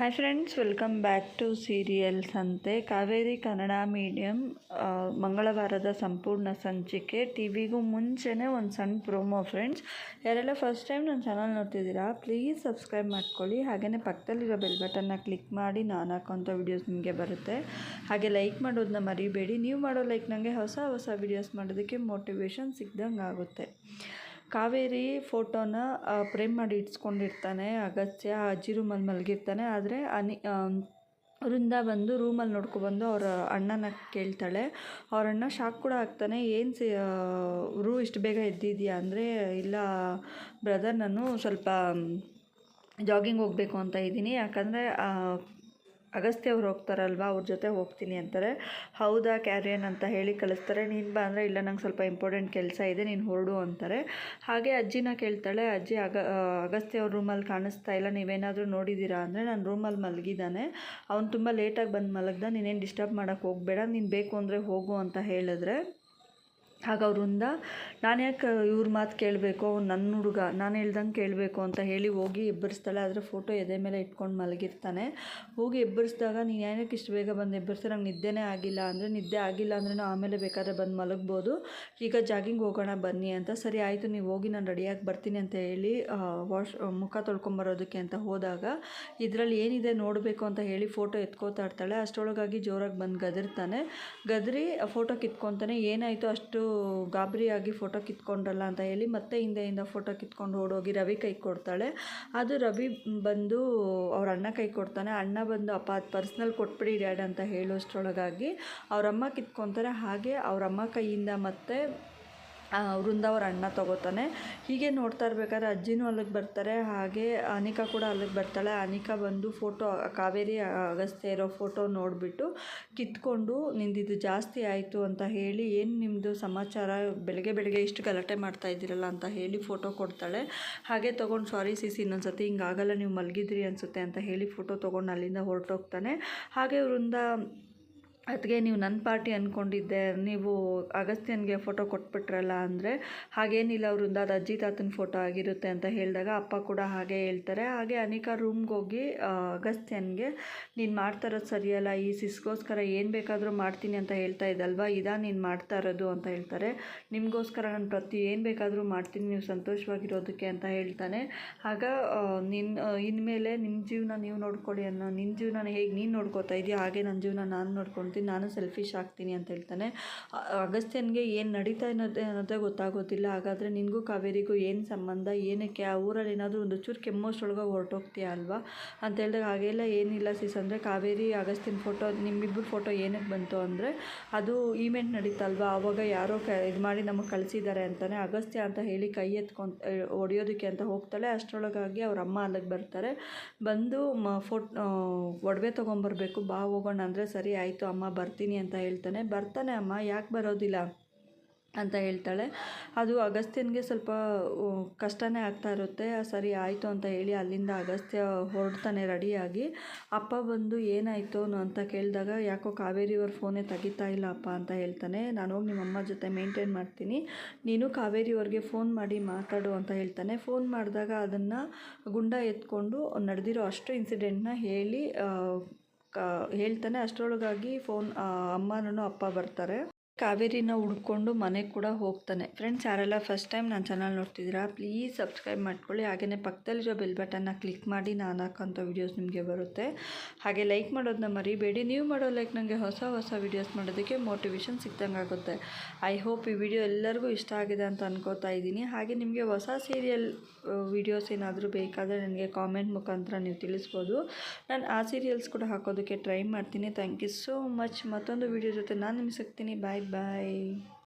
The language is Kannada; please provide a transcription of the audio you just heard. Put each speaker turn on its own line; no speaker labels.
Hi friends welcome back to serials ಅಂತೆ ಕಾವೇರಿ ಕನ್ನಡ ಮೀಡಿಯಂ ಮಂಗಳವಾರದ ಸಂಪೂರ್ಣ ಸಂಚಿಕೆ ಟಿ ವಿಗೂ ಮುಂಚೆನೇ ಒಂದು ಸಣ್ಣ ಪ್ರೋಮೋ ಫ್ರೆಂಡ್ಸ್ ಯಾರೆಲ್ಲ ಫಸ್ಟ್ ಟೈಮ್ ನನ್ನ ಚಾನಲ್ ನೋಡ್ತಿದ್ದೀರಾ ಪ್ಲೀಸ್ ಸಬ್ಸ್ಕ್ರೈಬ್ ಮಾಡ್ಕೊಳ್ಳಿ ಹಾಗೆಯೇ ಪಕ್ಕದಲ್ಲಿರೋ ಬೆಲ್ ಬಟನ್ನ ಕ್ಲಿಕ್ ಮಾಡಿ ನಾನು ಹಾಕೋಂಥ ವೀಡಿಯೋಸ್ ನಿಮಗೆ ಬರುತ್ತೆ ಹಾಗೆ ಲೈಕ್ ಮಾಡೋದನ್ನ ಮರಿಬೇಡಿ ನೀವು ಮಾಡೋ ಲೈಕ್ ನನಗೆ ಹೊಸ ಹೊಸ ವೀಡಿಯೋಸ್ ಮಾಡೋದಕ್ಕೆ ಮೋಟಿವೇಶನ್ ಸಿಗ್ದಂಗೆ ಆಗುತ್ತೆ ಕಾವೇರಿ ಫೋಟೋನ ಫ್ರೇಮ್ ಮಾಡಿ ಇಟ್ಸ್ಕೊಂಡಿರ್ತಾನೆ ಅಗತ್ಯ ಅಜ್ಜಿ ರೂಮಲ್ಲಿ ಮಲಗಿರ್ತಾನೆ. ಆದರೆ ಅನಿ ವೃಂದ ಬಂದು ರೂಮಲ್ಲಿ ನೋಡ್ಕೊಬಂದು ಅವರ ಅಣ್ಣನ ಕೇಳ್ತಾಳೆ. ಅವ್ರ ಅಣ್ಣ ಶಾಕ್ ಕೂಡ ಆಗ್ತಾನೆ. ಏನು ಸಿ ರೂ, ಇಷ್ಟು ಬೇಗ ಎದ್ದಿದ್ಯಾ? ಅಂದರೆ, ಇಲ್ಲ ಬ್ರದರ್ ನಾನು ಸ್ವಲ್ಪ ಜಾಗಿಂಗ್ ಹೋಗಬೇಕು ಅಂತ ಇದ್ದೀನಿ. ಯಾಕಂದರೆ ಅಗಸ್ತ್ಯ ಅವ್ರು ಹೋಗ್ತಾರಲ್ವ, ಅವ್ರ ಜೊತೆ ಹೋಗ್ತೀನಿ ಅಂತಾರೆ. ಹೌದಾ ಕ್ಯಾರಿಯನ್ ಅಂತ ಹೇಳಿ ಕಳಿಸ್ತಾರೆ. ನೀನು ಬಾ ಅಂದರೆ ಇಲ್ಲ, ನಂಗೆ ಸ್ವಲ್ಪ ಇಂಪಾರ್ಟೆಂಟ್ ಕೆಲಸ ಇದೆ, ನೀನು ಹೊರಡು ಅಂತಾರೆ. ಹಾಗೆ ಅಜ್ಜಿನ ಕೇಳ್ತಾಳೆ, ಅಜ್ಜಿ, ಅಗ ಅಗಸ್ತ್ಯ ಅವ್ರ ರೂಮಲ್ಲಿ ಕಾಣಿಸ್ತಾ ಇಲ್ಲ, ನೀವೇನಾದರೂ ನೋಡಿದ್ದೀರಾ ಅಂದರೆ ನಾನು ರೂಮಲ್ಲಿ ಮಲಗಿದ್ದಾನೆ. ಅವ್ನು ತುಂಬ ಲೇಟಾಗಿ ಬಂದು ಮಲಗ್ದ, ನೀನೇನು ಡಿಸ್ಟರ್ಬ್ ಮಾಡೋಕ್ಕೆ ಹೋಗಬೇಡ, ನೀನು ಬೇಕು ಅಂದರೆ ಹೋಗು ಅಂತ ಹೇಳಿದ್ರೆ ಆಗ ಅವರಿಂದ ನಾನು ಯಾಕೆ ಇವ್ರ ಮಾತು ಕೇಳಬೇಕು ನನ್ನ ಹುಡುಗ, ನಾನು ಹೇಳ್ದಂಗೆ ಕೇಳಬೇಕು ಅಂತ ಹೇಳಿ ಹೋಗಿ ಎಬ್ಬರಿಸ್ತಾಳೆ ಆದರೆ ಫೋಟೋ ಎದೆ ಮೇಲೆ ಇಟ್ಕೊಂಡು ಮಲಗಿರ್ತಾನೆ. ಹೋಗಿ ಎಬ್ಬರಿಸಿದಾಗ ನೀನು ಏನಕ್ಕೆ ಇಷ್ಟು ಬೇಗ ಬಂದು ಎಬ್ಬರಿಸಿ ನಂಗೆ ನಿದ್ದೆನೇ ಆಗಿಲ್ಲ ಅಂದರೆ, ನಿದ್ದೆ ಆಗಿಲ್ಲ ಅಂದ್ರೂ ಆಮೇಲೆ ಬೇಕಾದ್ರೆ ಬಂದು ಮಲಗ್ಬೋದು. ಈಗ ಜಾಗಿಂಗ್ ಹೋಗೋಣ ಬನ್ನಿ ಅಂತ, ಸರಿ ಆಯಿತು, ನೀವು ಹೋಗಿ ನಾನು ರೆಡಿಯಾಗಿ ಬರ್ತೀನಿ ಅಂತ ಹೇಳಿ ವಾಶ್ ಮುಖ ತೊಳ್ಕೊಂಬರೋದಕ್ಕೆ ಅಂತ ಹೋದಾಗ, ಇದರಲ್ಲಿ ಏನಿದೆ ನೋಡಬೇಕು ಅಂತ ಹೇಳಿ ಫೋಟೋ ಎತ್ಕೋತಾ ಇರ್ತಾಳೆ. ಅಷ್ಟರೊಳಗಾಗಿ ಜೋರಾಗಿ ಬಂದು ಗದರ್ತಾನೆ. ಗದರಿ ಫೋಟೋ ಕಿತ್ಕೊತಾನೆ. ಏನಾಯಿತು ಅಷ್ಟು ಗಾಬರಿಯಾಗಿ ಫೋಟೋ ಕಿತ್ಕೊಂಡ್ರಲ್ಲ ಅಂತ ಹೇಳಿ ಮತ್ತೆ ಹಿಂದೆಯಿಂದ ಫೋಟೋ ಕಿತ್ಕೊಂಡು ಓಡೋಗಿ ರವಿ ಕೈ ಕೊಡ್ತಾಳೆ. ಅದು ರವಿ ಬಂದು ಅವ್ರ ಅಣ್ಣ ಕೈ ಕೊಡ್ತಾನೆ. ಅಣ್ಣ ಬಂದು, ಅಪ್ಪ, ಅದು ಪರ್ಸ್ನಲ್ ಕೊಟ್ಬಿಡಿ ಡ್ಯಾಡ್ ಅಂತ ಹೇಳೋಷ್ಟರೊಳಗಾಗಿ ಅವರಮ್ಮ ಕಿತ್ಕೊತಾರೆ. ಹಾಗೆ ಅವರಮ್ಮ ಕೈಯಿಂದ ಮತ್ತೆ ವೃಂದಾವರ ಅಣ್ಣ ತಗೋತಾನೆ. ಹೀಗೆ ನೋಡ್ತಾ ಇರ್ಬೇಕಾದ್ರೆ ಅಜ್ಜಿನೂ ಅಲ್ಲಿಗೆ ಬರ್ತಾರೆ, ಹಾಗೆ ಅನಿಕಾ ಕೂಡ ಅಲ್ಲಿಗೆ ಬರ್ತಾಳೆ. ಅನಿಕಾ ಬಂದು ಫೋಟೋ ಕಾವೇರಿ ಅಗಸ್ತ್ಯ ಇರೋ ಫೋಟೋ ನೋಡಿಬಿಟ್ಟು ಕಿತ್ಕೊಂಡು ನಿಂದಿದ್ದು ಜಾಸ್ತಿ ಆಯಿತು ಅಂತ ಹೇಳಿ, ಏನು ನಿಮ್ಮದು ಸಮಾಚಾರ? ಬೆಳಗ್ಗೆ ಬೆಳಗ್ಗೆ ಇಷ್ಟು ಗಲಾಟೆ ಮಾಡ್ತಾ ಇದ್ದೀರಲ್ಲ ಅಂತ ಹೇಳಿ ಫೋಟೋ ಕೊಡ್ತಾಳೆ. ಹಾಗೆ ತೊಗೊಂಡು ಸಾರಿ ಸಿಸಿ ಇನ್ನೊಂದ್ಸತಿ ಹಿಂಗಾಗಲ್ಲ, ನೀವು ಮಲಗಿದ್ರಿ ಅನಿಸುತ್ತೆ ಅಂತ ಹೇಳಿ ಫೋಟೋ ತೊಗೊಂಡು ಅಲ್ಲಿಂದ ಹೊರಟೋಗ್ತಾನೆ. ಹಾಗೆ ವೃಂದ ಅದಕ್ಕೆ ನೀವು ನನ್ನ ಪಾರ್ಟಿ ಅಂದ್ಕೊಂಡಿದ್ದೆ ನೀವು ಅಗಸ್ತ್ಯನಿಗೆ ಫೋಟೋ ಕೊಟ್ಬಿಟ್ರಲ್ಲ ಅಂದರೆ ಹಾಗೇನಿಲ್ಲ ಅವರಿಂದ ಅದು ಅಜ್ಜಿ ತಾತನ ಫೋಟೋ ಆಗಿರುತ್ತೆ ಅಂತ ಹೇಳಿದಾಗ ಅಪ್ಪ ಕೂಡ ಹಾಗೆ ಹೇಳ್ತಾರೆ. ಹಾಗೆ ಅನಿಕಾ ರೂಮ್ಗೆ ಹೋಗಿ ಅಗಸ್ತ್ಯನಿಗೆ, ನೀನು ಮಾಡ್ತಾ ಇರೋದು ಸರಿಯಲ್ಲ, ಈ ಸಿಸ್ಗೋಸ್ಕರ ಏನು ಬೇಕಾದರೂ ಮಾಡ್ತೀನಿ ಅಂತ ಹೇಳ್ತಾ ಇದ್ದಲ್ವಾ? ಇದಾ ನೀನು ಮಾಡ್ತಾ ಇರೋದು ಅಂತ ಹೇಳ್ತಾರೆ. ನಿಮಗೋಸ್ಕರ ನಾನು ಪ್ರತಿ ಏನು ಬೇಕಾದರೂ ಮಾಡ್ತೀನಿ, ನೀವು ಸಂತೋಷವಾಗಿರೋದಕ್ಕೆ ಅಂತ ಹೇಳ್ತಾನೆ. ಆಗ ನಿನ್ನ ಇನ್ಮೇಲೆ ನಿಮ್ಮ ಜೀವನ ನೀವು ನೋಡ್ಕೊಳ್ಳಿ ಅನ್ನೋ ನಿನ್ನ ಜೀವನ ಹೇಗೆ ನೀನು ನೋಡ್ಕೋತಾ ಇದೆಯಾ, ಹಾಗೆ ನನ್ನ ಜೀವನ ನಾನು ನೋಡ್ಕೊಳ್ತೀನಿ ನಾನು ಸೆಲ್ಫಿಶ್ ಆಗ್ತೀನಿ ಅಂತ ಹೇಳ್ತಾನೆ. ಅಗಸ್ತ್ಯನಿಗೆ ಏನು ನಡೀತಾ ಅನ್ನೋದೇ ಅನ್ನೋದೇ ಗೊತ್ತಾಗೋದಿಲ್ಲ. ಹಾಗಾದರೆ ನಿನಗೂ ಕಾವೇರಿಗೂ ಏನು ಸಂಬಂಧ? ಏನಕ್ಕೆ? ಆ ಊರಲ್ಲಿ ಏನಾದರೂ ಒಂದು ಚೂರು ಕೆಮ್ಮೋಷ್ಟೊಳಗೆ ಹೊರಟೋಗ್ತೀಯ ಅಲ್ವಾ? ಅಂತ ಹೇಳಿದಾಗ, ಹಾಗೆಲ್ಲ ಏನಿಲ್ಲ ಸಿಸ್ ಅಂದರೆ ಕಾವೇರಿ, ಅಗಸ್ತ್ಯನ ಫೋಟೋ ನಿಮ್ಮಿಬ್ಬರು ಫೋಟೋ ಏನಕ್ಕೆ ಬಂತು ಅಂದರೆ, ಅದು ಈವೆಂಟ್ ನಡೀತಲ್ವಾ? ಆವಾಗ ಯಾರೋ ಕ, ಇದು ಮಾಡಿ ನಮಗೆ ಕಳಿಸಿದ್ದಾರೆ ಅಂತಾನೆ. ಅಗಸ್ತ್ಯ ಅಂತ ಹೇಳಿ ಕೈ ಎತ್ಕೊಂಡು ಹೊಡೆಯೋದಕ್ಕೆ ಅಂತ ಹೋಗ್ತಾಳೆ. ಅಷ್ಟರೊಳಗಾಗಿ ಅವ್ರ ಅಮ್ಮ ಅಲ್ಲಿಗೆ ಬರ್ತಾರೆ. ಬಂದು ಮ, ಫೋಟ್ ಒಡವೆ ತೊಗೊಂಬರ್ಬೇಕು. ಬಾ ಹೋಗೋಣ ಅಂದರೆ ಸರಿ, ಆಯಿತು. ಅಮ್ಮ ಬರ್ತೀನಿ ಅಂತ ಹೇಳ್ತಾನೆ. ಬರ್ತಾನೆ ಅಮ್ಮ, ಯಾಕೆ ಬರೋದಿಲ್ಲ ಅಂತ ಹೇಳ್ತಾಳೆ. ಅದು ಅಗಸ್ತ್ಯನಿಗೆ ಸ್ವಲ್ಪ ಕಷ್ಟನೇ ಆಗ್ತಾ ಇರುತ್ತೆ. ಸರಿ ಆಯಿತು ಅಂತ ಹೇಳಿ ಅಲ್ಲಿಂದ ಅಗಸ್ತ್ಯ ಹೊರಡ್ತಾನೆ ರೆಡಿಯಾಗಿ. ಅಪ್ಪ ಬಂದು, ಏನಾಯಿತು ಅಂತ ಕೇಳಿದಾಗ, ಯಾಕೋ ಕಾವೇರಿಯವ್ರ ಫೋನೇ ತೆಗಿತಾ ಇಲ್ಲ ಅಪ್ಪ ಅಂತ ಹೇಳ್ತಾನೆ. ನಾನು ಹೋಗಿ ನಿಮ್ಮಮ್ಮ ಜೊತೆ ಮೇಂಟೈನ್ ಮಾಡ್ತೀನಿ. ನೀನು ಕಾವೇರಿ ಕಾವೇರಿಯವ್ರಿಗೆ ಫೋನ್ ಮಾಡಿ ಮಾತಾಡು ಅಂತ ಹೇಳ್ತಾನೆ. ಫೋನ್ ಮಾಡಿದಾಗ ಅದನ್ನು ಗುಂಡ ಎತ್ಕೊಂಡು ನಡೆದಿರೋ ಅಷ್ಟು ಇನ್ಸಿಡೆಂಟ್ನ ಹೇಳಿ ಕ ಹೇಳ್ತಾನೆ ಅಷ್ಟರೊಳಗಾಗಿ ಫೋನ್ ಅಮ್ಮನೂ ಅಪ್ಪ ಬರ್ತಾರೆ. ಕಾವೇರಿನ ಹುಡ್ಕೊಂಡು ಮನೆಗೆ ಕೂಡ ಹೋಗ್ತಾನೆ. ಫ್ರೆಂಡ್ಸ್ ಯಾರೆಲ್ಲ ಫಸ್ಟ್ ಟೈಮ್ ನನ್ನ ಚಾನಲ್ ನೋಡ್ತಿದ್ದೀರಾ ಪ್ಲೀಸ್ ಸಬ್ಸ್ಕ್ರೈಬ್ ಮಾಡ್ಕೊಳ್ಳಿ. ಹಾಗೆಯೇ ಪಕ್ಕದಲ್ಲಿರೋ ಬೆಲ್ ಬಟನ್ನ ಕ್ಲಿಕ್ ಮಾಡಿ ನಾನು ಹಾಕೋಂಥ ವೀಡಿಯೋಸ್ ನಿಮಗೆ ಬರುತ್ತೆ. ಹಾಗೆ ಲೈಕ್ ಮಾಡೋದನ್ನ ಮರಿಬೇಡಿ. ನೀವು ಮಾಡೋ ಲೈಕ್ ನನಗೆ ಹೊಸ ಹೊಸ ವೀಡಿಯೋಸ್ ಮಾಡೋದಕ್ಕೆ ಮೋಟಿವೇಶನ್ ಸಿಕ್ದಂಗೆ ಆಗುತ್ತೆ. ಐ ಹೋಪ್ ಈ ವಿಡಿಯೋ ಎಲ್ಲರಿಗೂ ಇಷ್ಟ ಆಗಿದೆ ಅಂತ ಅನ್ಕೋತಾ ಇದ್ದೀನಿ. ಹಾಗೆ ನಿಮಗೆ ಹೊಸ ಸೀರಿಯಲ್ ವೀಡಿಯೋಸ್ ಏನಾದರೂ ಬೇಕಾದರೆ ನನಗೆ ಕಾಮೆಂಟ್ ಮುಖಾಂತರ ನೀವು ತಿಳಿಸ್ಬೋದು. ನಾನು ಆ ಸೀರಿಯಲ್ಸ್ ಕೂಡ ಹಾಕೋದಕ್ಕೆ ಟ್ರೈ ಮಾಡ್ತೀನಿ. ಥ್ಯಾಂಕ್ ಯು ಸೋ ಮಚ್ ಮತ್ತೊಂದು ವೀಡಿಯೋ ಜೊತೆ ನಾನು ನಿಮ್ಗೆ ಸಿಗ್ತೀನಿ. ಬಾಯ್ Bye.